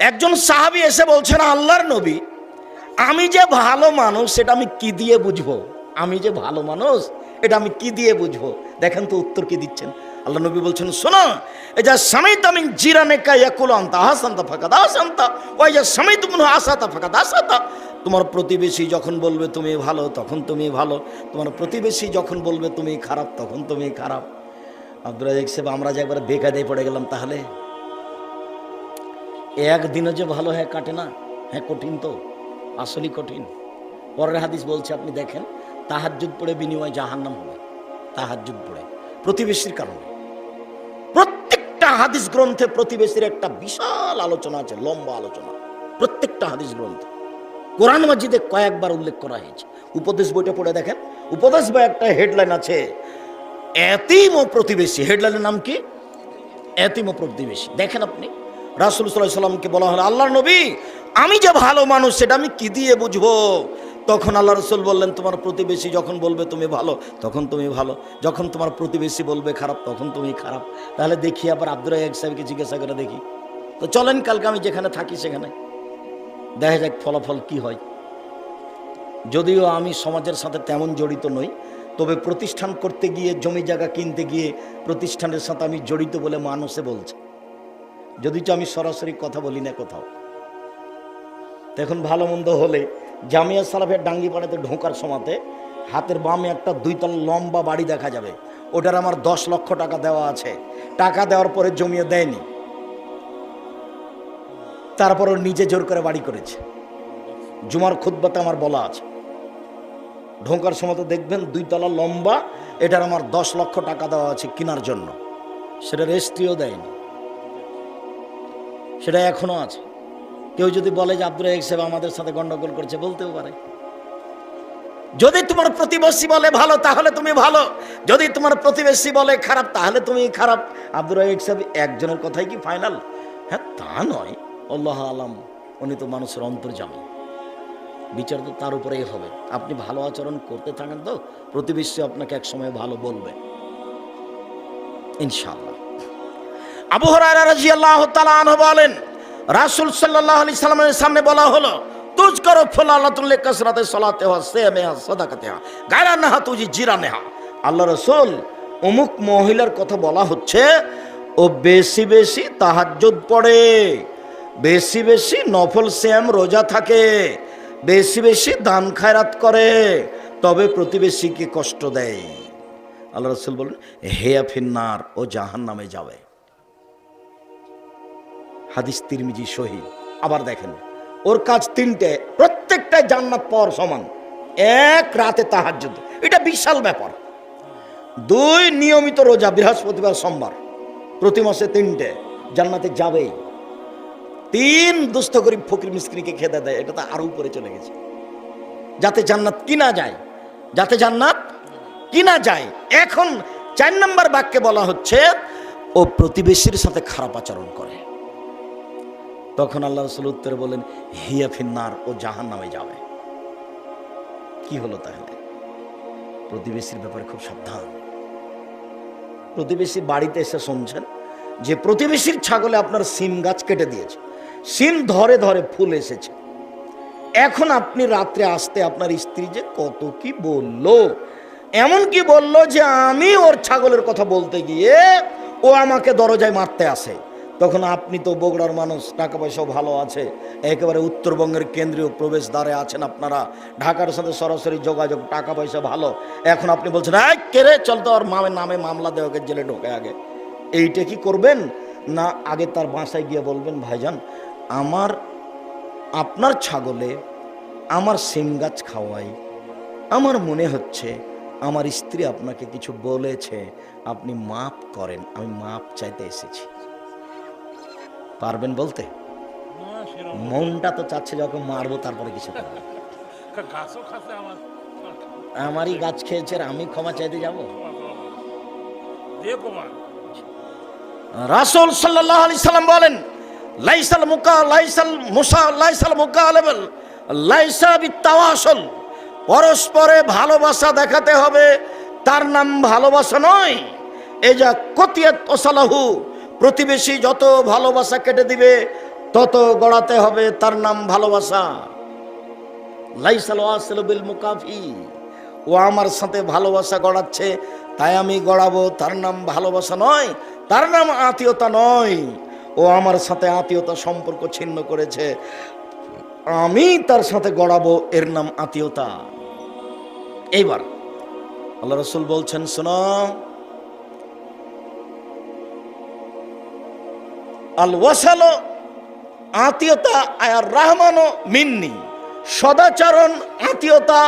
একজন সাহাবি এসে বলছেন, আল্লাহর নবী, আমি যে ভালো মানুষ, সেটা আমি কি দিয়ে বুঝব? আমি যে ভালো মানুষ, এটা আমি কি দিয়ে বুঝব? দেখেন তো উত্তর কি দিচ্ছেন। আল্লাহ নবী বলছেন, শোনো এই যা সামিত আমি জিরানে কা ইয়াকুল আন্তা হাসান্তা ফাঁকা দাসান্তা ওই যা সামিত মুন আসাতা ফাঁকা দাসাতা তোমার প্রতিবেশী যখন বলবে, তুমি ভালো, তখন তুমি ভালো। তোমার প্রতিবেশী যখন বলবে, তুমি খারাপ, তখন তুমি খারাপ। আব্দুল রাজাক সাহেব, আমরা যে একবার বেকায়দায় পড়ে গেলাম, তাহলে? একদিনও যে ভালো হ্যাঁ কাটে না হ্যাঁ কঠিন তো, আসলেই কঠিন। পরের হাদিস বলছে, আপনি দেখেন, তাহাজ্জুদ পড়ে বিনিময় জাহান্নাম হবে, তাহাজ্জুদ পড়ে, প্রতিবেশীর কারণে। প্রত্যেকটা হাদিস গ্রন্থে প্রতিবেশীর একটা বিশাল আলোচনা আছে, লম্বা আলোচনা, প্রত্যেকটা হাদিস গ্রন্থে। কোরআন মসজিদে কয়েকবার উল্লেখ করা হয়েছে। উপদেশ বইটা পড়ে দেখেন, উপদেশ বই একটা হেডলাইন আছে, এতিম ও প্রতিবেশী, হেডলাইনের নাম কি? এতিম ও প্রতিবেশী। দেখেন আপনি রাসুল সাল্লাহ সাল্লামকে বলা হলো আল্লাহ নবী, আমি যে ভালো মানুষ, সেটা আমি কি দিয়ে বুঝব? তখন আল্লাহ রসুল বললেন, তোমার প্রতিবেশী যখন বলবে তুমি ভালো, তখন তুমি ভালো। যখন তোমার প্রতিবেশী বলবে খারাপ, তখন তুমি খারাপ। তাহলে দেখি আবার আব্দুর রাজাক সাহেবকে জিজ্ঞাসা করে দেখি। তো চলেন, কালকে আমি যেখানে থাকি সেখানে। দেখা যাক ফলাফল কি হয়। যদিও আমি সমাজের সাথে তেমন জড়িত নই, তবে প্রতিষ্ঠান করতে গিয়ে, জমি জায়গা কিনতে গিয়ে প্রতিষ্ঠানের সাথে আমি জড়িত বলে মানুষে বলছে। যদি আমি সরাসরি কথা বলি না কোথাও। তো এখন ভালো মন্দ হলে জামিয়া সালাফের ডাঙ্গি পাড়াতে ঢোকার সময়তে হাতের বামে একটা দুইতল লম্বা বাড়ি দেখা যাবে। ওটার আমার দশ লক্ষ টাকা দেওয়া আছে। টাকা দেওয়ার পরে জমিয়ে দেয়নি। তারপর নিজে জোর করে বাড়ি করেছে। জুমার খুদ্বাতে আমার বলা আছে। ঢোকার সময় দেখবেন দুই তলা লম্বা, এটার আমার দশ লক্ষ টাকা দেওয়া আছে কেনার জন্য। সেটা রেস্ট্রিও দেয়নি। সেটা এখনও আছে। কেউ যদি বলে যে আব্দুল রাজাক সাহেব আমাদের সাথে গন্ডগোল করছে, বলতেও পারে। যদি তোমার প্রতিবেশী বলে ভালো, তাহলে তুমি ভালো। যদি তোমার প্রতিবেশী বলে খারাপ, তাহলে তুমি খারাপ। আব্দুল রাজাক সাহেব একজনের কথাই কি ফাইনাল হ্যাঁ তা নয়। আল্লাহ আলাম, উনি তো মানুষের অন্তর্জামী বিচার তো তার উপরেই হবে। আপনি ভালো আচরণ করতে থাকেন তো, প্রতিবেশী আপনাকে এক সময় ভালো বলবে। ইনশাআল্লাহ। আবু হুরায়রা রাদিয়াল্লাহু তাআলা আনহু বলেন, রাসূল সাল্লাল্লাহু আলাইহি সাল্লামের সামনে বলা হলো তুজ করো ফুলালাতুল কাসরাতে সালাতে হা সিয়ামে হা সাদাকাতে নাহা তুজি জিরানে হা আল্লাহ রাসূল অমুক মহিলার কথা বলা হচ্ছে, ও বেশি বেশি তাহাজ্জুদ পড়ে, বেশি বেশি নফল শ্যাম রোজা থাকে, বেশি বেশি দান খায়রাত করে, তবে প্রতিবেশীকে কষ্ট দেয়। আল্লাহ রসুল বলেন, হেয়া ফিন্নার, ও জাহান নামে যাবে। হাদিস তিরমিজি সহি। আবার দেখেন, ওর কাজ তিনটে, প্রত্যেকটাই জান্নাত পাওয়ার সমান। এক রাতে তাহার তাহাজ্জুদ। এটা বিশাল ব্যাপার। দুই, নিয়মিত রোজা, বৃহস্পতিবার, সোমবার। প্রতি মাসে তিনটে, জান্নাতে যাবেই। তিন, দুস্থ গরিব ফকির মিস্ত্রিকে খেতে দেয়, এটা তো আরও উপরে চলে গেছে। যাতে জান্নাত কিনা যায়, যাতে জান্নাত কিনা যায়। এখন চার নম্বর বাক্যে বলা হচ্ছে, ও প্রতিবেশীর সাথে খারাপ আচরণ করে। তখন আল্লাহ রসুল উত্তরে বলেন হিয়া ফিন্নার, ও জাহান নামে যাবে কি হলো তাহলে? প্রতিবেশীর ব্যাপারে খুব সাবধান। প্রতিবেশী বাড়িতে এসে শুনছেন যে প্রতিবেশীর ছাগলে আপনার সিম গাছ কেটে দিয়েছে। সিম ধরে ধরে ফুল এসেছে। এখন আপনি রাত্রে আসতে আপনার স্ত্রী যে কত কি বলল? এমন কি বলল যে আমি ওর ছাগলের কথা বলতে গিয়ে ও আমাকে দরজায় মারতে আসে। তখন আপনি তো বগুড়ার মানুষ, টাকা পয়সাও ভালো আছে। একেবারে উত্তরবঙ্গের কেন্দ্রীয় প্রবেশদ্বারে আছেন আপনারা। ঢাকার সাথে সরাসরি যোগাযোগ, টাকা পয়সা ভালো। এখন আপনি বলছেন, এই কেরে চল তো ওর মামের নামে মামলা দেওয়াকে জেলে ঢোকে আগে। এইটা কি করবেন? না, আগে তার বাসায় গিয়ে বলবেন, ভাইজান, আমার, আপনার ছাগলে আমার সিম গাছ খাওয়াই। আমার মনে হচ্ছে, আমার স্ত্রী আপনাকে কিছু বলেছে। আপনি মাপ করেন, আমি মাপ চাইতে এসেছি। পারবেন বলতে? মনটা তো চাচ্ছে যখন মারবো তারপরে কিছু করব আমারই গাছ খেয়েছে আমি ক্ষমা চাইতে যাব? রাসুল সাল্লাল্লাহু আলাইহি সাল্লাম বলেন লাইসাল মুকা লাইসাল মুসা লাইসাল মুকালেবল লাইসা বিতাওয়াসল পরস্পরে ভালোবাসা দেখাতে হবে তার নাম ভালোবাসা নয়। এ যা কতিয়াত ওসালাহু প্রতিবেশী যত ভালোবাসা কেটে দিবে, তত গড়াতে হবে তার নাম ভালোবাসা। লাইসাল বিল মুকাফি। ও আমার সাথে ভালোবাসা গড়াচ্ছে, তাই আমি গড়াবো তার নাম ভালোবাসা নয়, তার নাম আত্মীয়তা নয়। ও আমার সাথে আত্মীয়তা সম্পর্ক ছিন্ন করেছে, আমি তার সাথে গড়াবো এর নাম আত্মীয়তা। এইবার আল্লাহ রসুল বলছেন, শোনো আল ওয়াসালো আত্মীয়তা আর রাহমানো মিন্নি। সদাচরণ আত্মীয়তা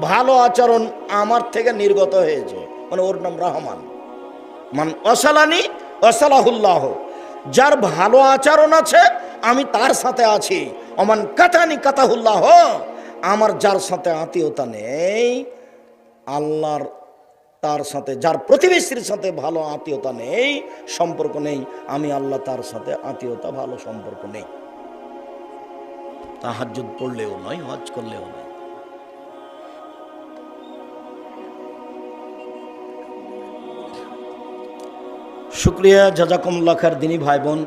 ভালো আচরণ আমার থেকে নির্গত হয়েছে। মানে ওর নাম রহমান। মান অসালানি অসালাহুল্লাহ যার ভালো আচরণ আছে, আমি তার সাথে আছি। অমান কাতানি কাতাহুল্লাহ। আমার যার সাথে আত্মীয়তা নেই, আল্লাহর তার সাথে, যার প্রতিবেশীর সাথে ভালো আত্মীয়তা নেই, সম্পর্ক নেই, আমি আল্লাহ তার সাথে আত্মীয়তা, ভালো সম্পর্ক নেই। তাহাজ্জুদ পড়লেও নয়, হজ করলেও নয়। শুক্রিয়া জাজাকুমুল্লাহ খার দিনী ভাই বোন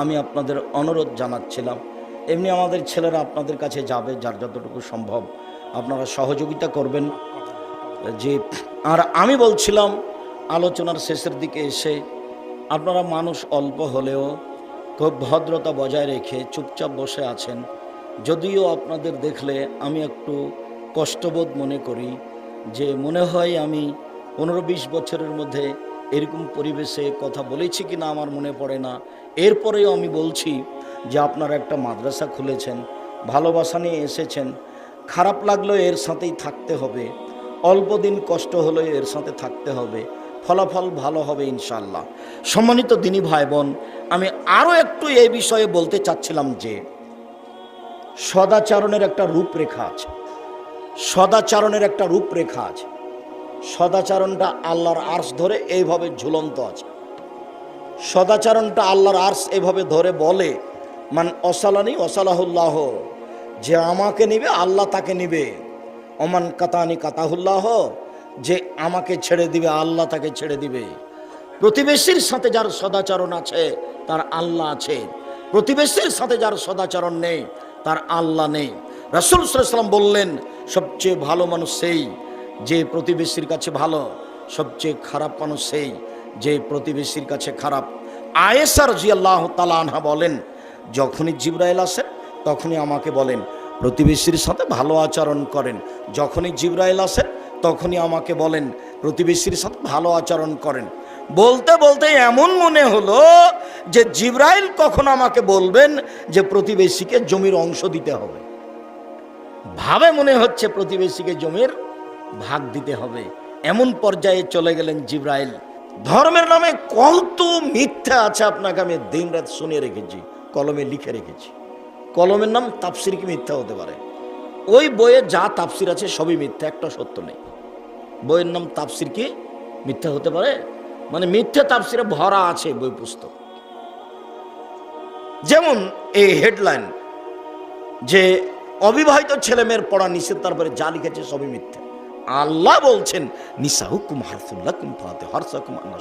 আমি আপনাদের অনুরোধ জানাচ্ছিলাম। এমনি আমাদের ছেলেরা আপনাদের কাছে যাবে, যার যতটুকু সম্ভব। আপনারা সহযোগিতা করবেন। যে, আর আমি বলছিলাম, আলোচনার শেষের দিকে এসে, আপনারা মানুষ অল্প হলেও খুব ভদ্রতা বজায় রেখে চুপচাপ বসে আছেন, যদিও আপনাদের দেখলে আমি একটু কষ্টবোধ মনে করি যে, মনে হয় আমি পনেরো বিশ বছরের মধ্যে এরকম পরিবেশে কথা বলেছি কি না আমার মনে পড়ে না। এরপরেও আমি বলছি যে, আপনারা একটা মাদ্রাসা খুলেছেন, ভালোবাসা নিয়ে এসেছেন, খারাপ লাগলেও এর সাথেই থাকতে হবে। অল্প দিন কষ্ট হলেও এর সাথে থাকতে হবে। ফলাফল ভালো হবে ইনশাল্লাহ সম্মানিত দিনী ভাই বোন আমি আরও একটু এই বিষয়ে বলতে চাচ্ছিলাম যে, সদাচারণের একটা রূপরেখা আছে। সদাচরণের একটা রূপরেখা আছে। সদাচরণটা আল্লাহর আর্স ধরে এইভাবে ঝুলন্ত আছে। সদাচরণটা আল্লাহর আর্স এভাবে ধরে বলে, মান অসালানি অসালাহুল্লাহ, যে আমাকে নিবে, আল্লাহ তাকে নিবে। অমান কাতানি কাতাহুল্লাহ, যে আমাকে ছেড়ে দিবে, আল্লাহ তাকে ছেড়ে দিবে। প্রতিবেশীর সাথে যার সদাচরণ আছে, তার আল্লাহ আছে। প্রতিবেশীর সাথে যার সদাচরণ নেই, তার আল্লাহ নেই। রাসুল সাল্লাম বললেন, সবচেয়ে ভালো মানুষ সেই, যে প্রতিবেশীর কাছে ভালো, সবচেয়ে খারাপ মানুষ সেই, যে প্রতিবেশীর কাছে খারাপ। আয়েসার জিয়াল্লাহ তালা আনহা বলেন, যখনই জিব্রাইল আসে, তখনই আমাকে বলেন প্রতিবেশীর সাথে ভালো আচরণ করেন। যখনই জিব্রাইল আসে তখনই আমাকে বলেন, প্রতিবেশীর সাথে ভালো আচরণ করেন। বলতে বলতে এমন মনে হলো যে জিব্রাইল কখন আমাকে বলবেন যে প্রতিবেশীকে জমির অংশ দিতে হবে। ভাবে মনে হচ্ছে প্রতিবেশীকে জমির ভাগ দিতে হবে। এমন পর্যায়ে চলে গেলেন জিব্রাইল। ধর্মের নামে কত মিথ্যা আছে আপনাকে আমি দিন রাত শুনে রেখেছি, কলমে লিখে রেখেছি। কলমের নাম তাপসির কি মিথ্যা হতে পারে? ওই বইয়ে যা তাপসির আছে সবই মিথ্যা, একটা সত্য নেই। বইয়ের নাম তাপসির কি মিথ্যা হতে পারে? মানে মিথ্যা তাপসিরে ভরা আছে বই পুস্তক। যেমন এই হেডলাইন যে অবিবাহিত ছেলে মেয়ের পড়া নিষেধ, তারপরে যা লিখেছে সবই মিথ্যা। আল্লাহ বলছেন নিসা হুকুম হারফুল্লাহ কুম ফাতে হারসাকুম আনা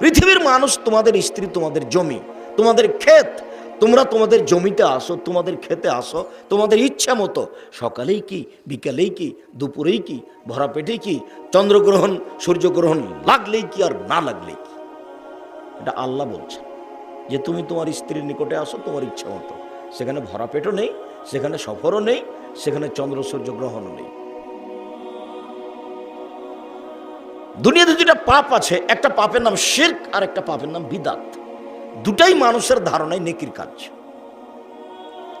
পৃথিবীর মানুষ তোমাদের স্ত্রী, তোমাদের জমি, তোমাদের ক্ষেত তোমরা তোমাদের জমিতে আসো, তোমাদের খেতে আসো, তোমাদের ইচ্ছা মতো। সকালেই কি, বিকালেই কি, দুপুরেই কি ভরা পেটে কি, চন্দ্রগ্রহণ, সূর্যগ্রহণ লাগলেই কি আর না লাগলেই কি? এটা আল্লাহ বলছে যে তুমি তোমার স্ত্রীর নিকটে আসো, তোমার ইচ্ছা মতো। সেখানে ভরা পেটও নেই, সেখানে সফরও নেই, সেখানে চন্দ্র সূর্য গ্রহণও নেই। দুনিয়াতে দুটা পাপ আছে, একটা পাপের নাম শির্ক আর একটা পাপের নাম বিদাত। দুটাই মানুষের ধারণায় নেকির কাজ।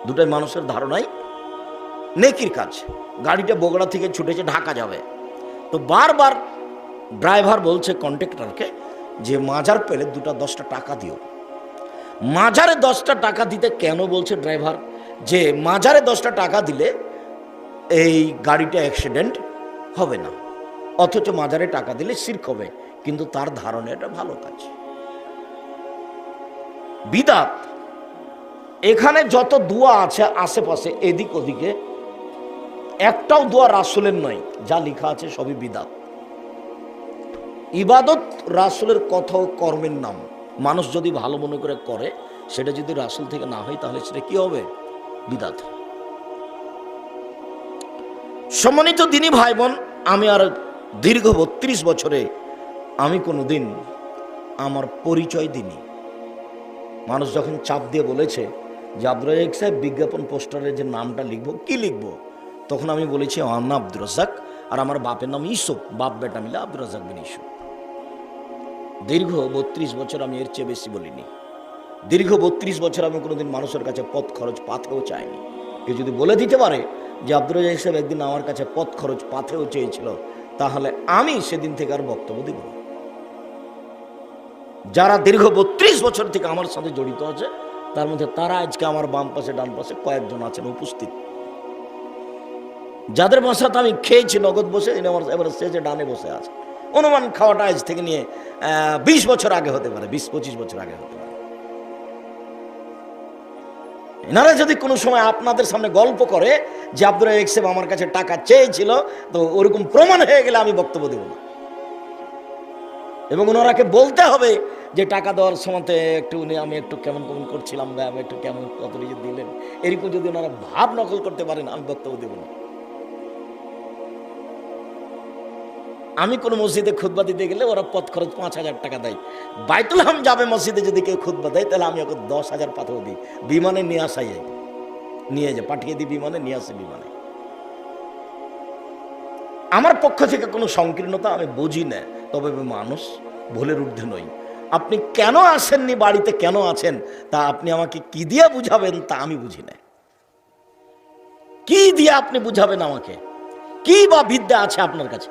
দুটাই মানুষের ধারণায় নেকির কাজ। গাড়িটা বগুড়া থেকে ছুটেছে, ঢাকা যাবে। তো বারবার ড্রাইভার বলছে কন্ট্রাক্টরকে যে মাজার পেলে দুটা দশটা টাকা দিও। মাজারে দশটা টাকা দিতে কেন বলছে ড্রাইভার? যে মাজারে দশটা টাকা দিলে এই গাড়িটা অ্যাক্সিডেন্ট হবে না। অথচ মাজারে টাকা দিলে সির্ক হবে। কিন্তু তার ধারণা এটা ভালো কাজ। বিদাত। এখানে যত দোয়া আছে আশেপাশে, এদিক ওদিকে, একটাও দোয়া রাসুলের নয়, যা লেখা আছে সবই বিদাত। ইবাদত রাসুলের কথা কর্মের নাম। মানুষ যদি ভালো মনে করে করে, সেটা যদি রাসুল থেকে না হয়, তাহলে সেটা কি হবে? বিদাত। সম্মানিত দিনী ভাই বোন আমি আর দীর্ঘ বত্রিশ বছরে আমি কোনো দিন আমার পরিচয় দিনি মানুষ যখন চাপ দিয়ে বলেছে যে আব্দুল রাজাক সাহেব বিজ্ঞাপন পোস্টারে যে নামটা লিখব, কি লিখব? তখন আমি বলেছি, আমার আব্দুর রাজাক আর আমার বাপের নাম ইসুফ বাপ বেটা মিলে আব্দুর রাজাক বিন ইসুফ দীর্ঘ বত্রিশ বছর আমি এর চেয়ে বেশি বলিনি। দীর্ঘ বত্রিশ বছর আমি কোনোদিন মানুষের কাছে পথ খরচ পাথেও চাইনি। কেউ যদি বলে দিতে পারে যে আব্দুর রাজাক সাহেব একদিন আমার কাছে পথ খরচ পাথেও চেয়েছিল, তাহলে আমি সেদিন থেকে আর বক্তব্য দিব যারা দীর্ঘ বত্রিশ বছর থেকে আমার সাথে জড়িত আছে, তার মধ্যে তারা আজকে আমার বাম পাশে, ডান পাশে কয়েকজন আছেন, উপস্থিত। যাদের বাসাতে আমি খেয়েছি, নগদ বসে আমার এবার স্টেজে ডানে বসে আছে। অনুমান খাওয়াটা আজ থেকে নিয়ে বিশ বছর আগে হতে পারে, বিশ পঁচিশ বছর আগে হতে পারে। এনারা যদি কোনো সময় আপনাদের সামনে গল্প করে যে আব্দুল এক্সেব আমার কাছে টাকা চেয়েছিল, তো ওরকম প্রমাণ হয়ে গেলে আমি বক্তব্য দেব না। এবং ওনারাকে বলতে হবে যে টাকা দেওয়ার সময়তে একটু উনি আমি একটু কেমন কেমন করছিলাম বা আমি একটু কেমন কত নিজে দিলেন। এরকম যদি ওনারা ভাব নকল করতে পারেন, আমি বক্তব্য দেব না। আমি কোনো মসজিদে খুতবা দিতে গেলে ওরা পথ খরচ পাঁচ হাজার টাকা দেয়। বাইতুল হাম যাবে মসজিদে যদি কেউ খুতবা দেয়, তাহলে আমি ওকে দশ হাজার পাঠাও দিই। বিমানে নিয়ে আসাই নিয়ে যায়, পাঠিয়ে দিই বিমানে, নিয়ে আসে বিমানে। আমার পক্ষ থেকে কোনো সংকীর্ণতা আমি বুঝি না। তবে মানুষ, ভুলের ঊর্ধ্বে নই। আপনি কেন আসেননি, বাড়িতে কেন আছেন? তা আপনি আমাকে কি দিয়ে বুঝাবেন, তা আমি বুঝি না। কি দিয়ে আপনি বুঝাবেন আমাকে? কি বা বিদ্যা আছে আপনার কাছে?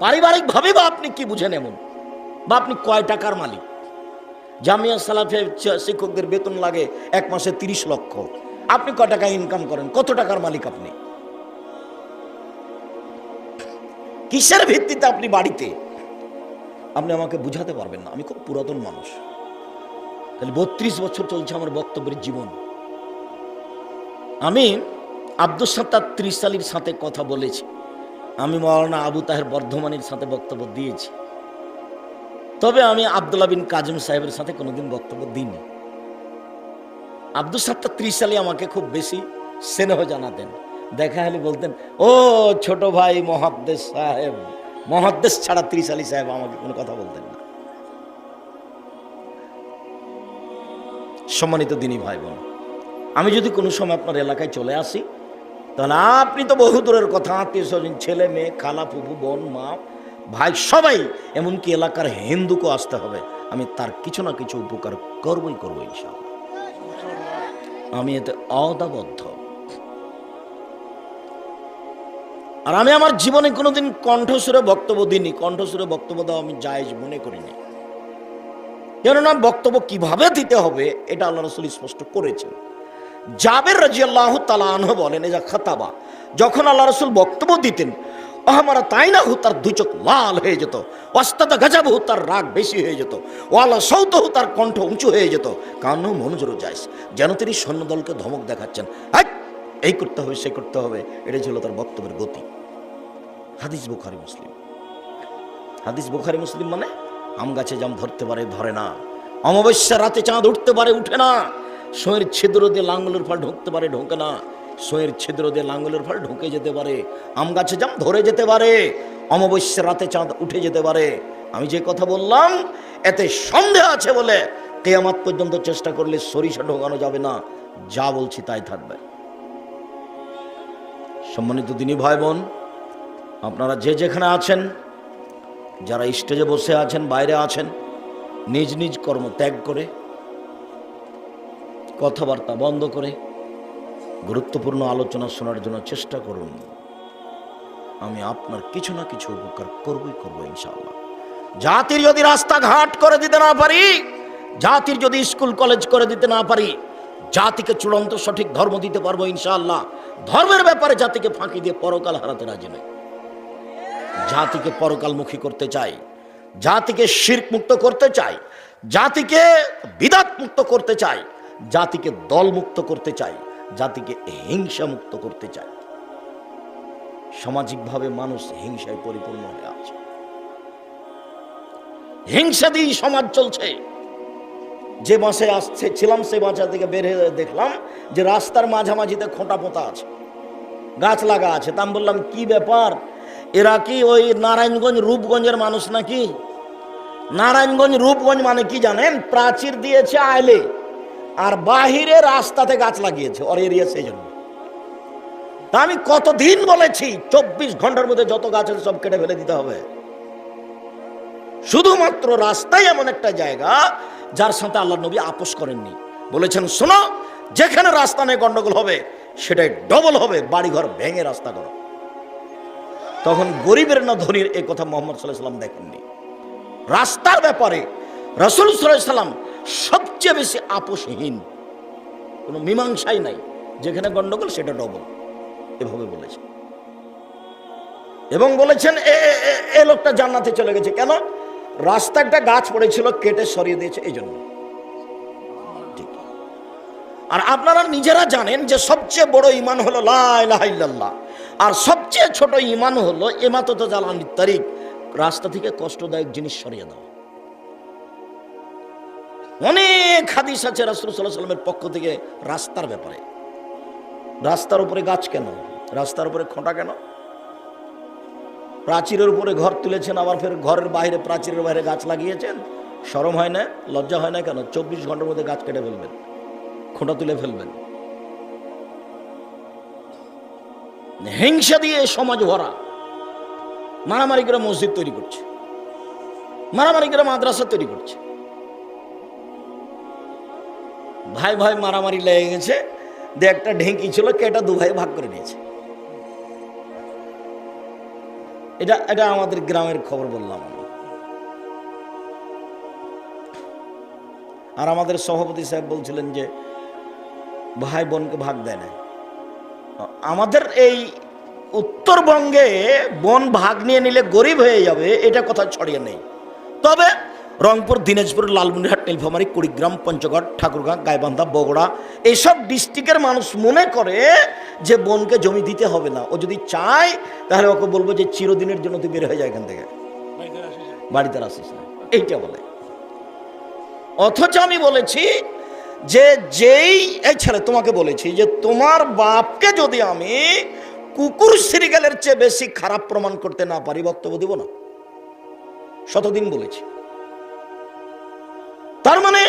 পারিবারিকভাবে বা আপনি কি বুঝেন এমন? বা আপনি কয় টাকার মালিক? জামিয়া সালাফে শিক্ষকদের বেতন লাগে এক মাসে তিরিশ লক্ষ। আপনি কয় টাকা ইনকাম করেন? কত টাকার মালিক আপনি? কিসের ভিত্তিতে আপনি বাড়িতে? আপনি আমাকে বুঝাতে পারবেন না। আমি খুব পুরাতন মানুষ। তাহলে বত্রিশ বছর চলছে আমার বক্তব্যের জীবন। আমি আব্দুল সত্তার ত্রিশ সালির সাথে কথা বলেছি। আমি মৌলানা আবু তাহের বর্ধমানের সাথে বক্তব্য দিয়েছি। তবে আমি আবদুল্লাহ বিন কাজম সাহেবের সাথে কোনোদিন বক্তব্য দিইনি। আব্দুল সত্তার ত্রিশ সালে আমাকে খুব বেশি স্নেহ জানাতেন। দেখা হলে বলতেন, ও ছোট ভাই মহাদ্দেশ সাহেব, মহাদ্দেশ ছাড়া ত্রিশ আলী সাহেব আমাকে কোনো কথা বলতেন না। সম্মানিত দিনী ভাই বোন আমি যদি কোনো সময় আপনার এলাকায় চলে আসি, তাহলে আপনি তো বহু দূরের কথা, আত্মীয় স্বজন, ছেলে মেয়ে, খালা ফুফু, বোন, মা, ভাই, সবাই, এমনকি এলাকার হিন্দুকে আসতে হবে। আমি তার কিছু না কিছু উপকার করবই করব ইনশাআল্লাহ। আমি এতে অদাবদ্ধ। আর আমি আমার জীবনে কোনোদিন কণ্ঠস্বরে বক্তব্য দিইনি, কণ্ঠস্বরে বক্তব্য দেওয়া আমি জায়েজ মনে করিনি কেননা বক্তব্য কীভাবে দিতে হবে, এটা আল্লাহ রসুল স্পষ্ট করেছেন। জাবের রাজি আল্লাহ তালাহ বলেন, এ যা খাতাবা, যখন আল্লাহ রসুল বক্তব্য দিতেন আহমারা তাই না হু তার দুই চোখ লাল হয়ে যেত অস্তাদা গাজাবহু তার রাগ বেশি হয়ে যেত, ওয়ালা সৌতহু তার কণ্ঠ উঁচু হয়ে যেত কান্নু মনোজোর যাইস যেন তিনি সৈন্যদলকে ধমক দেখাচ্ছেন! এই করতে হবে, সে করতে হবে, এটাই ছিল তার বক্তব্যের গতি। হাদিস বোখারি মুসলিম। হাদিস বোখারি মুসলিম মানে আম গাছে জাম ধরতে পারে, ধরে না। অমাবস্যা রাতে চাঁদ উঠতে পারে, উঠে না। সোয়ের ছিদ্র দিয়ে লাঙ্গলের ফল ঢুকতে পারে, ঢোকে না। সোয়ের ছিদ্র দিয়ে লাঙ্গলের ফল ঢুকে যেতে পারে। আম গাছে জাম ধরে যেতে পারে। অমাবস্যা রাতে চাঁদ উঠে যেতে পারে। আমি যে কথা বললাম, এতে সন্দেহ আছে বলে কেয়ামাত পর্যন্ত চেষ্টা করলে সরিষা ঢোকানো যাবে না। যা বলছি তাই থাকবে। সম্মানিত দিনী ভাই বোন আপনারা যে যেখানে আছেন, যারা স্টেজে বসে আছেন, বাইরে আছেন, নিজ নিজ কর্ম ত্যাগ করে, কথাবার্তা বন্ধ করে, গুরুত্বপূর্ণ আলোচনা শোনার জন্য চেষ্টা করুন। আমি আপনার কিছু না কিছু উপকার করবই, করব ইনশাআল্লাহ। জাতির যদি রাস্তাঘাট করে দিতে না পারি, জাতির যদি স্কুল, কলেজ করে দিতে না পারি, জাতিকে চূড়ান্ত সঠিক ধর্ম দিতে পারব ইনশাআল্লাহ। ধর্মের ব্যাপারে জাতিকে ফাঁকি দিয়ে পরকাল হারাতে রাজি নয় জাতিকে পরকালমুখী করতে চাই, জাতিকে শির্ক মুক্ত করতে চাই, জাতিকে বিদাত মুক্ত করতে চাই, জাতিকে দল মুক্ত করতে চাই, জাতিকে হিংসা মুক্ত করতে চাই। সামাজিকভাবে মানুষ হিংসায় পরিপূর্ণ হয়ে আছে। হিংসা দিয়েই সমাজ চলছে। যে বাসে আসছে, ছিলাম সেই বাসা থেকে বের হয়ে দেখলাম যে রাস্তার মাঝামাঝিতে খোঁটা পোঁতা আছে। গাছ লাগা আছে। তা আমি বললাম, কি ব্যাপার? এরা কি ওই নারায়ণগঞ্জ, রূপগঞ্জের মানুষ নাকি? নারায়ণগঞ্জ, রূপগঞ্জ মানে কি জানেন? প্রাচীর দিয়েছে আইলে আর বাহিরে রাস্তাতে গাছ লাগিয়েছে ওর এরিয়া সেই জন্য তা আমি কতদিন বলেছি, চব্বিশ ঘণ্টার মধ্যে যত গাছ আছে সব কেটে ফেলে দিতে হবে। শুধুমাত্র রাস্তাই এমন একটা জায়গা যার সাথে আল্লাহ নবী আপোষ করেননি। বলেছেন, শোনো, যেখানে রাস্তা নেই গন্ডগোল হবে, সেটাই ডবল হবে, বাড়িঘর ভেঙে রাস্তা করো। তখন গরিবের না ধনীর এই কথা মোহাম্মদ সাল্লাহ সাল্লাম দেখেননি। রাস্তার ব্যাপারে রসুল সাল্লাহ সাল্লাম সবচেয়ে বেশি আপোষহীন। কোনো মীমাংসাই নাই। যেখানে গন্ডগোল, সেটা ডবল এভাবে বলেছে এবং বলেছেন, এ- এ- এ- এ লোকটা জান্নাতে চলে গেছে। কেন? রাস্তা একটা গাছ পড়েছিল, কেটে সরিয়ে দিয়েছে এই জন্য আর আপনারা নিজেরা জানেন যে সবচেয়ে বড় ইমান হলো লা ইলাহা ইল্লাল্লাহ। আর সবচেয়ে ছোট ইমান হলো এমাতত জ্বালানি তারিখ। রাস্তা থেকে কষ্টদায়ক জিনিস সরিয়ে দাও। অনেক হাদিস আছে রাসূল আলাইহি সাল্লামের পক্ষ থেকে রাস্তার ব্যাপারে। রাস্তার উপরে গাছ কেন? রাস্তার উপরে খোঁটা কেন? প্রাচীরের উপরে ঘর তুলেছেন, আবার ফের ঘরের বাইরে, প্রাচীরের বাইরে গাছ লাগিয়েছেন। সরম হয় না, লজ্জা হয় না কেন? চব্বিশ ঘণ্টার মধ্যে গাছ কেটে ফেলবেন। খোঁটা তুলে ফেলবেন। হিংসা দিয়ে সমাজ ভরা। মারামারি করে মসজিদ তৈরি করছে। মারামারি করে মাদ্রাসা তৈরি করছে। ভাই ভাই মারামারি লেগে গেছে। দে একটা ঢেঁকি ছিল, কেটা দু ভাই ভাগ করে নিয়েছে। এটা এটা আমাদের গ্রামের খবর বললাম। আর আমাদের সভাপতি সাহেব বলছিলেন যে, ভাই বোনকে ভাগ দেয় না। আমাদের এই উত্তরবঙ্গে বন ভাগ নিয়ে নিলে গরিব হয়ে যাবে এটা কথা ছড়িয়ে নেই। তবে রংপুর দিনাজপুর লালমনিরহাট নীলফামারী কুড়িগ্রাম পঞ্চগড় ঠাকুরগাঁ গাইবান্ধা বগুড়া এইসব ডিস্ট্রিক্টের মানুষ মনে করে যে বনকে জমি দিতে হবে না। ও যদি চায় তাহলে ওকে বলব যে চিরদিনের জন্য তুই বের হয়ে যায় এখান থেকে। বাড়িতে আসিস আসিস না। এইটা বলে। অথচ আমি বলেছি যে যেই, এই ছেলে তোমাকে বলেছি যে তোমার বাপকে যদি আমি কুকুর সিরিগালের চেয়ে বেশি খারাপ প্রমাণ করতে না পারি, বক্তব্য দিব না। শতদিন বলেছি। তার মানে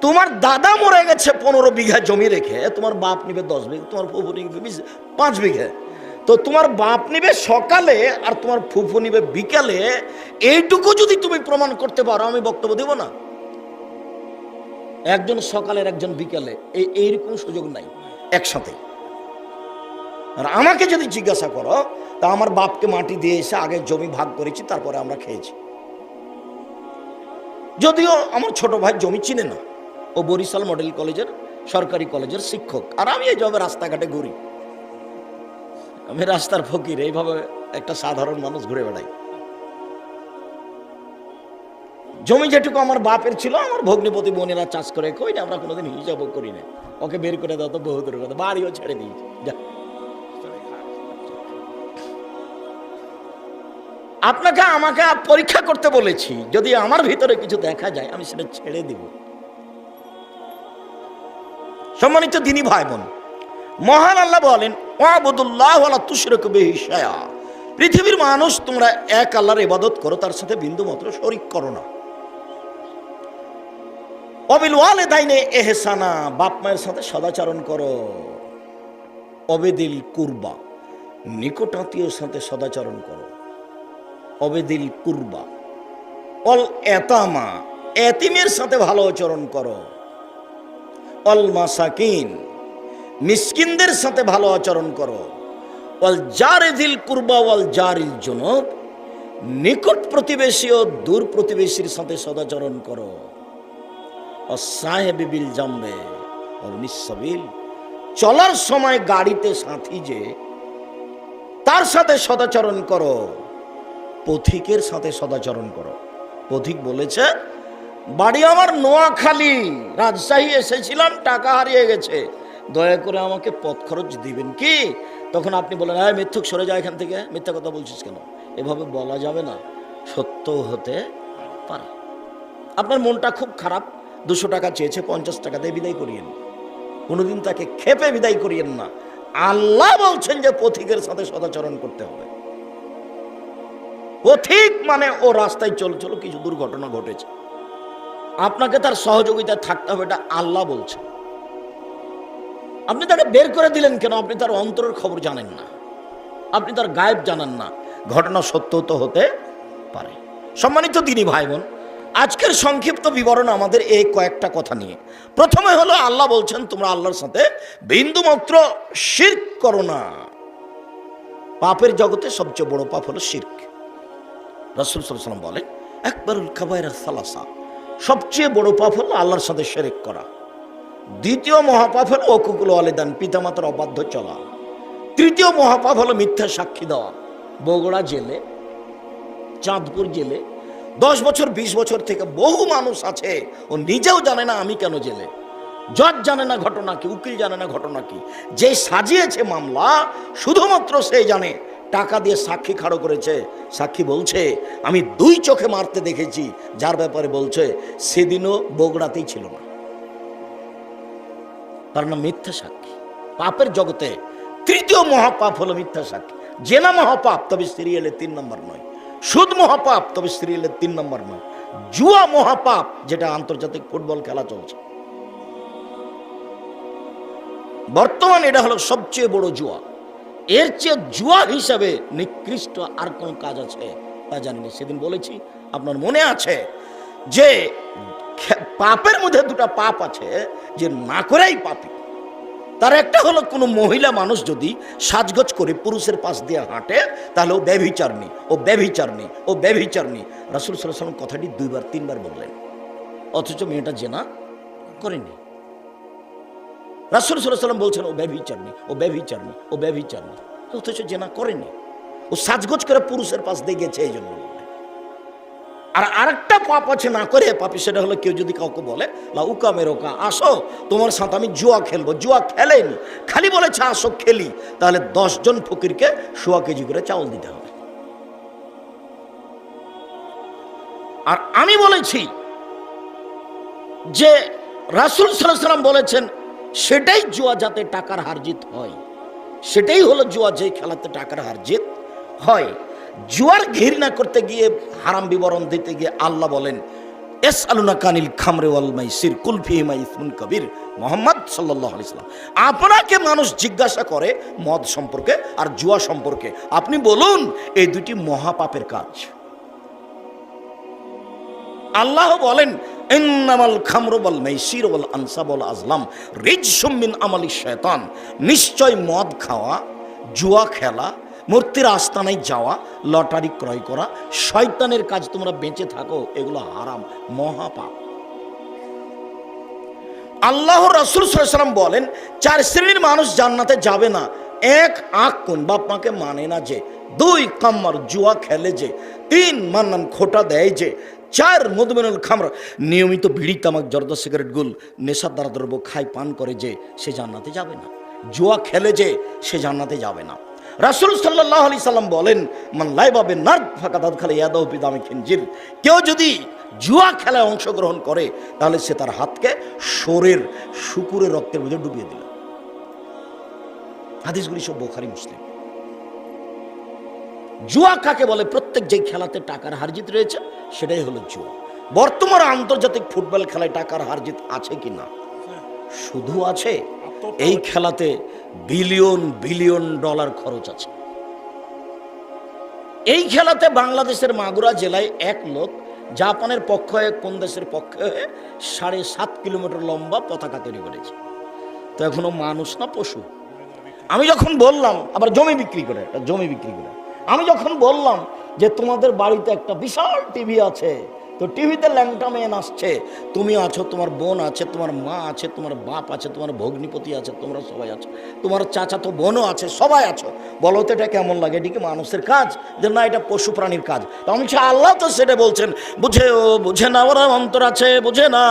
তোমার দাদা মরে গেছে পনেরো বিঘা জমি রেখে, তোমার বাপ নিবে দশ বিঘা, তোমার ফুফু নিবে বিশ, পাঁচ বিঘে। তো তোমার বাপ নিবে সকালে আর তোমার ফুফু নিবে বিকালে, এইটুকু যদি তুমি প্রমাণ করতে পারো, আমি বক্তব্য দেব না। একজন সকালের, একজন বিকালে। এই, এইরকম সুযোগ নাই, একসাথে। আর আমাকে যদি জিজ্ঞাসা করো, তা আমার বাপকে মাটি দিয়ে এসে আগে জমি ভাগ করেছি, তারপরে আমরা খেয়েছি। যদিও আমার ছোট ভাই জমি চিনে না। ও বরিশাল মডেল কলেজের, সরকারি কলেজের শিক্ষক। আর আমি এই জবে রাস্তাঘাটে ঘুরি। আমি রাস্তার ফকির, এইভাবে একটা সাধারণ মানুষ ঘুরে বেড়াই। জমি যেটুকু আমার বাপের ছিল, আমার ভগ্নিপতি বোনেরা চাষ করে কই না, আমরা কোনোদিন হিসাবও করি না। ওকে বের করে দাও তো বহুদূর কথা বাড়িও ছেড়ে দিয়েছি আপনাকে, আমাকে পরীক্ষা করতে বলেছি। যদি আমার ভিতরে কিছু দেখা যায়, আমি সেটা ছেড়ে দিব। সম্মানিত দিনী ভাই বোন মহান আল্লাহ বলেন, ওয়াবুদুল্লাহ পৃথিবীর মানুষ, তোমরা এক আল্লাহর ইবাদত করো, তার সাথে বিন্দু মাত্র শরিক করো না। অবিল ওয়ালেদাইনে এহসানা, বাপ মায়ের সাথে সদাচরণ করো। অবেদিল কুরবা নিকটাত্মীয়র সাথে সদাচরণ করো। অবেদিল কুরবা, অল এতামা, এতিমের সাথে ভালো আচরণ করো। অল মাসাকিন, মিসকিনদের সাথে ভালো আচরণ করো। অল জারিদিল কুরবা, অল জারিল জনব, নিকট প্রতিবেশী ও দূর প্রতিবেশীর সাথে সদাচরণ করো। অসাহেব বিল জামবে চলার সময় গাড়িতে সাথী যে, তার সাথে সদাচরণ করো। পথিকের সাথে সদাচরণ করো। পথিক বলেছে, বাড়ি আমার নোয়াখালী, রাজশাহী এসেছিলাম, টাকা হারিয়ে গেছে। দয়া করে আমাকে পথ খরচ দিবেন কি? তখন আপনি বলেন হ্যাঁ মিথ্যুক, সরে যায় এখান থেকে। মিথ্যা কথা বলছিস কেন? এভাবে বলা যাবে না। সত্য হতে পারে। আপনার মনটা খুব খারাপ। দুশো টাকা চেয়েছে, পঞ্চাশ টাকা দিয়ে বিদায় করিয়েন। কোনোদিন তাকে খেপে বিদায় করিয়েন না। আল্লাহ বলছেন যে পথিকের সাথে সদাচরণ করতে হবে। পথিক মানে ও রাস্তায় চলছিল কিছু দুর্ঘটনা ঘটেছে। আপনাকে তার সহযোগিতায় থাকতে হবে, এটা আল্লাহ বলছে আপনি তাকে বের করে দিলেন কেন? আপনি তার অন্তরের খবর জানেন না। আপনি তার গায়েব জানেন না। ঘটনা সত্য তো হতে পারে। সম্মানিত দিনী ভাই বোন আজকের সংক্ষিপ্ত বিবরণ আমাদের এই কয়েকটা কথা নিয়ে। প্রথমে হলো আল্লাহ বলছেন, তোমরা আল্লাহর সাথে বিন্দুমাত্র শির্ক করো না। পাপের জগতে সবচেয়ে বড় পাপ হলো শির্ক। রসুল সাল্লাম বলেন একবারুল কাবায়রা সালাসা। সবচেয়ে বড় পাপ হলো আল্লাহর সাথে শেরেক করা। দ্বিতীয় মহাপাপ হলো অকুকুল আলেদান পিতামাতার অবাধ্য চলা। তৃতীয় মহাপাপ হলো মিথ্যা সাক্ষী দেওয়া। বগুড়া জেলে, চাঁদপুর জেলে দশ বছর, বিশ বছর থেকে বহু মানুষ আছে। ও নিজেও জানে না আমি কেন জেলে। জজ জানে না ঘটনা কি, উকিল জানে না ঘটনা কি। যে সাজিয়েছে মামলা, শুধুমাত্র সে জানে। টাকা দিয়ে সাক্ষী খাড়ো করেছে। সাক্ষী বলছে, আমি দুই চোখে মারতে দেখেছি, যার ব্যাপারে বলছে, সেদিনও বগড়াতেই ছিল না। তার নাম মিথ্যা সাক্ষী। পাপের জগতে তৃতীয় মহাপাপ হলো মিথ্যা সাক্ষী। জেনা মহাপাপ, তবে সিরিয়ালে তিন নম্বর নয়। সুদ মহাপাপ, তবে সিরিয়ালের তিন নম্বর নয় জুয়া মহাপাপ, যেটা আন্তর্জাতিক ফুটবল খেলা চলছে। বর্তমান এটা হলো সবচেয়ে বড় জুয়া। এর চেয়ে জুয়া হিসাবে নিকৃষ্ট আর কোন কাজ আছে, তা জানিনি। সেদিন বলেছি, আপনার মনে আছে যে পাপের মধ্যে দুটো পাপ আছে, যে না করেই পাপি। তার একটা হলো কোনো মহিলা মানুষ যদি সাজগোজ করে পুরুষের পাশ দিয়ে হাঁটে, তাহলে ও ব্যভিচারনি ও ব্যভিচারনি ও ব্যভিচারনি রাসুল সাল্লাম কথাটি দুইবার, তিনবার বললেন। অথচ মেয়েটা জেনা করেনি। রাসুল সাল্লাম বলছেন, ও ব্যভিচারনি ও ব্যভিচারনি ও ব্যভিচারনি অথচ জেনা করেনি। ও সাজগোজ করে পুরুষের পাশ দিয়ে গেছে এই জন্য। আর আরেকটা পাপ আছে না করে পাপি, সেটা হলো কেউ যদি কাউকে বলে উকা মেরোকা, আসো, তোমার সাথে আমি জুয়া খেলব, জুয়া খেলেনি, খালি বলেছে আসো, খেলি। তাহলে জন ফকিরকে সোয়া কেজি করে চাউল দিতে হবে। আর আমি বলেছি যে, রাসুল সাল্লাম বলেছেন, সেটাই জুয়া যাতে টাকার হারজিত হয়, সেটাই হলো জুয়া যে খেলাতে টাকার হারজিত হয়। জুয়ার ঘৃণা করতে গিয়ে হারাম বিবরণ দিতে গিয়ে আল্লাহ বলেন এস আলুনা কানিল খামরে ওয়াল মাইসির কুলফি মাই ইসমুন কবির মোহাম্মদ সাল্লাহ আলাইসাল্লাম আপনাকে মানুষ জিজ্ঞাসা করে মদ সম্পর্কে আর জুয়া সম্পর্কে। আপনি বলুন, এই দুটি মহাপাপের কাজ। আল্লাহ বলেন, ইন্নামাল খামরু ওয়াল মাইসির ওয়াল আনসাব ওয়াল আজলাম, রিজসুম মিন আমালি শয়তান। নিশ্চয় মদ খাওয়া, জুয়া খেলা মূর্তির আস্তানায় যাওয়া, লটারি ক্রয় করা, শয়তানের কাজ তোমরা বেঁচে থাকো, এগুলো হারাম, মহাপাপ। আল্লাহ রসুল সাল্লাম বলেন, চার শ্রেণির মানুষ জান্নাতে যাবে না। এক আখ কোন বাপ মাকে মানে না যে, দুই কাম্মার জুয়া খেলে যে, তিন মান্নান খোটা দেয় যে, চার মধুমেনুল খামর, নিয়মিত বিড়ি, তামাক, জর্দা, সিগারেট, গুল, নেশার দ্বারা দ্রব্য খায়, পান করে যে, সে জান্নাতে যাবে না। জুয়া খেলে যে, সে জান্নাতে যাবে না। রাসুল সাল্লাহ আলি সাল্লাম বলেন, মান লাই বাবে নার ফাঁকা দাদ খালে ইয়াদব পিদামে খিনজির। কেউ যদি জুয়া খেলায় অংশগ্রহণ করে, তাহলে সে তার হাতকে সোরের শুকুরের রক্তের মধ্যে ডুবিয়ে দিল। হাদিসগুলি সব বোখারি, মুসলিম। জুয়া কাকে বলে? প্রত্যেক যে খেলাতে টাকার হারজিত রয়েছে, সেটাই হলো জুয়া। বর্তমান আন্তর্জাতিক ফুটবল খেলায় টাকার হারজিত আছে কি না শুধু আছে। এই খেলাতে বিলিয়ন বিলিয়ন ডলার খরচ আছে। এই খেলাতে বাংলাদেশের মাগুরা জেলায় এক লোক, জাপানের পক্ষ হয়ে, কোন দেশের পক্ষে হয়ে সাড়ে সাত কিলোমিটার লম্বা পতাকা তৈরি করেছে। তো এখনও মানুষ না পশু? আমি যখন বললাম, আবার জমি বিক্রি করে জমি বিক্রি করে। আমি যখন বললাম যে তোমাদের বাড়িতে একটা বিশাল টিভি আছে তো টিভিতে ল্যাংটা মেয়ে আসছে তুমি আছো তোমার বোন আছে তোমার মা আছে তোমার বাপ আছে তোমার ভগ্নিপতি আছে তোমরা সবাই আছো। তোমার চাচা তো বোনও আছে সবাই আছো। বলো তো এটা কেমন লাগে? এটি কি মানুষের কাজ? যে না এটা পশু প্রাণীর কাজ। তো আমি বলছি, আল্লাহ তো সেটা বলছেন বুঝেও বুঝে না ওরা অন্তর আছে বুঝে না।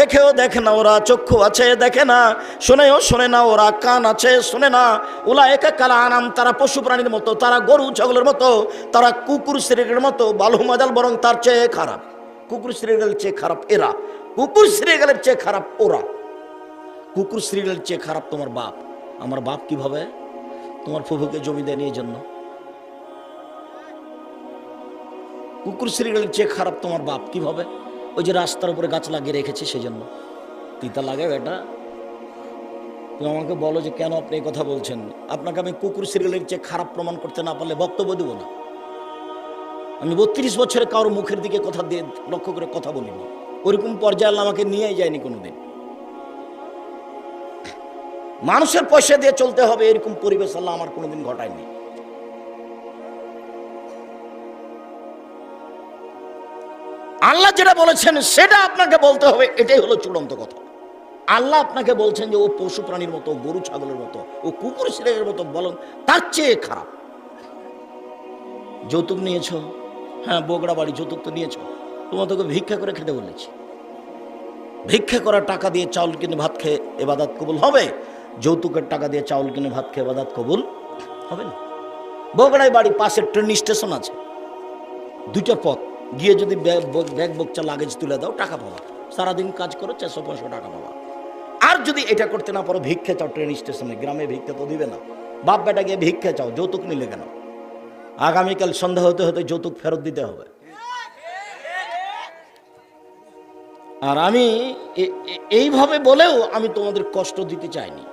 দেখেও দেখে না ওরা চক্ষু আছে দেখে না। শোনেও শোনে না ওরা কান আছে শোনে না। ওলা একা কালা আনাম তারা পশু প্রাণীর মতো তারা গরু ছাগলের মতো তারা কুকুর শরীরের মতো বালু মাজাল বরং তার চেয়ে খারাপ। কুকুর সিরিয়ালের চেয়ে খারাপ এরা। কুকুর সিরিয়ালের চেয়ে খারাপ ওরা। কুকুর সিরিয়ালের চেয়ে খারাপ তোমার বাপ। আমার বাপ কীভাবে? তোমার ফুফুকে জমি দেয়নি এই জন্য। কুকুর সিরিয়ালের চেয়ে খারাপ তোমার বাপ কীভাবে? ওই যে রাস্তার উপরে গাছ লাগিয়ে রেখেছে সেই জন্য তিতা লাগে এটা তুমি আমাকে বলো যে কেন আপনি এই কথা বলছেন? আপনাকে আমি কুকুর সিরিয়ালের চেয়ে খারাপ প্রমাণ করতে না পারলে বক্তব্য দেবো না। আমি বত্রিশ বছরে কারোর মুখের দিকে কথা দিয়ে লক্ষ্য করে কথা বলিনি। ওরকম পর্যায়ে আল্লাহ আমাকে নিয়েই যায়নি কোনোদিন। মানুষের পয়সা দিয়ে চলতে হবে, এরকম পরিবেশ আল্লাহ আমার কোনোদিন ঘটায়নি। আল্লাহ যেটা বলেছেন, সেটা আপনাকে বলতে হবে, এটাই হলো চূড়ান্ত কথা। আল্লাহ আপনাকে বলছেন যে ও পশু প্রাণীর মতো গরু ছাগলের মতো, ও কুকুর সিলের মতো বলুন, তার চেয়ে খারাপ। যৌতুক নিয়েছো? হ্যাঁ বগড়া বাড়ি যৌতুক তো নিয়েছো তোমার তোকে ভিক্ষা করে খেতে বলেছি। ভিক্ষা করা টাকা দিয়ে চাউল কিনে ভাত খেয়ে এবাদাত কবুল হবে? যৌতুকের টাকা দিয়ে চাউল কিনে ভাত খেয়ে এবাদাত কবুল হবে না? বগড়ায় বাড়ি পাশে ট্রেন স্টেশন আছে। দুইটা পথ। গিয়ে যদি ব্যাগ বকচা লাগেজ তুলে দাও, টাকা পাওয়া সারাদিন কাজ করো চারশো পাঁচশো টাকা পাওয়া আর যদি এটা করতে না পারো, ভিক্ষা চাও ট্রেন স্টেশনে। গ্রামে ভিক্ষা তো দিবে না। বাপ বেটা গিয়ে ভিক্ষা চাও, যৌতুক নিলে কেন? আগামীকাল সন্ধ্যা হতে হতে যৌতুক ফেরত দিতে হবে। আর আমি এইভাবে বলেও আমি তোমাদের কষ্ট দিতে চাইনি।